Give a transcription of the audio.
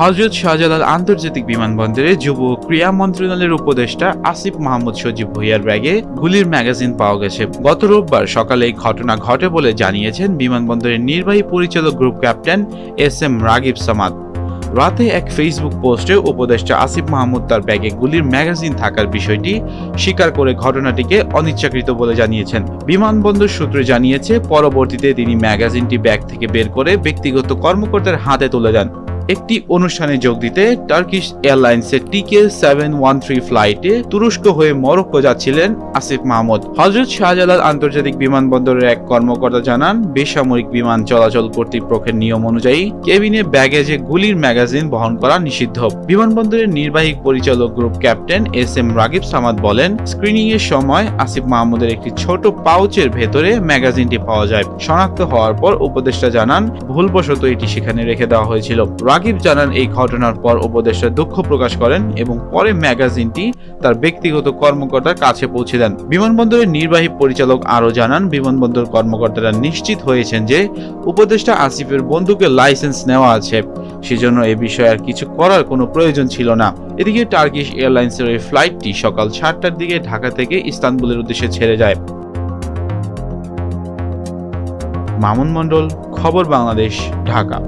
হজরত শাহজালাল আন্তর্জাতিক বিমানবন্দরে যুব ক্রীড়া মন্ত্রণালয়ের উপদেষ্টা আসিফ মাহমুদ সজীব ভুইয়ার ব্যাগে গুলির ম্যাগাজিন পাওয়া গেছে। গত রোববার সকালে এই ঘটনা ঘটে বলে জানিয়েছেন বিমানবন্দরের নির্বাহী পরিচালক group captain S M Ragib Samad. রাতে এক ফেসবুক পোস্টে উপদেষ্টা আসিফ মাহমুদ তার ব্যাগে গুলির ম্যাগাজিন থাকার বিষয়টি স্বীকার করে ঘটনাটিকে অনিচ্ছাকৃত বলে জানিয়েছেন। বিমানবন্দর সূত্র জানিয়েছে, পরবর্তীতে তিনি ম্যাগাজিনটি ব্যাগ থেকে বের করে ব্যক্তিগত কর্মকর্তার হাতে তুলে দেন। একটি অনুষ্ঠানে যোগ দিতে টার্কিশ এয়ারলাইন্সের টিকে সেভেন ওয়ান থ্রি ফ্লাইটে তুরস্ক হয়ে মরক্কো যাচ্ছিলেন আসিফ মাহমুদ। হজরত শাহজালাল আন্তর্জাতিক বিমানবন্দরের এক কর্মকর্তা জানান, বেসামরিক বিমান চলাচল কর্তৃপক্ষের নিয়ম অনুযায়ী কেবিনে ব্যাগেজে গুলির ম্যাগাজিন বহন করা নিষিদ্ধ। বিমানবন্দরের নির্বাহী পরিচালক group captain S M Ragib Samad বলেন স্ক্রিনিং এর সময় আসিফ মাহমুদের একটি ছোট পাউচের ভেতরে ম্যাগাজিনটি পাওয়া যায়। শনাক্ত হওয়ার পর উপদেষ্টা জানান, ভুলবশত এটি সেখানে রেখে দেওয়া হয়েছিল। রাগিব জানান, এই ঘটনার পর উপদেষ্টা দুঃখ প্রকাশ করেন এবং পরে ম্যাগাজিনটি তার ব্যক্তিগত কর্মকর্তার কাছে পৌঁছে দেন। বিমানবন্দরের নির্বাহী পরিচালক আরও জানান, বিমানবন্দর কর্মকর্তারা নিশ্চিত হয়েছেন যে উপদেষ্টা আসিফের বন্দুকের লাইসেন্স নেওয়া আছে। সেজন্য এ বিষয়ে আর কিছু করার কোনো প্রয়োজন ছিল না। এদিকে টার্কিশ এয়ারলাইন্সের ওই ফ্লাইটটি সকাল সাতটার দিকে ঢাকা থেকে ইস্তানবুলের উদ্দেশ্যে ছেড়ে যায়। মামুন মণ্ডল, খবর বাংলাদেশ, ঢাকা।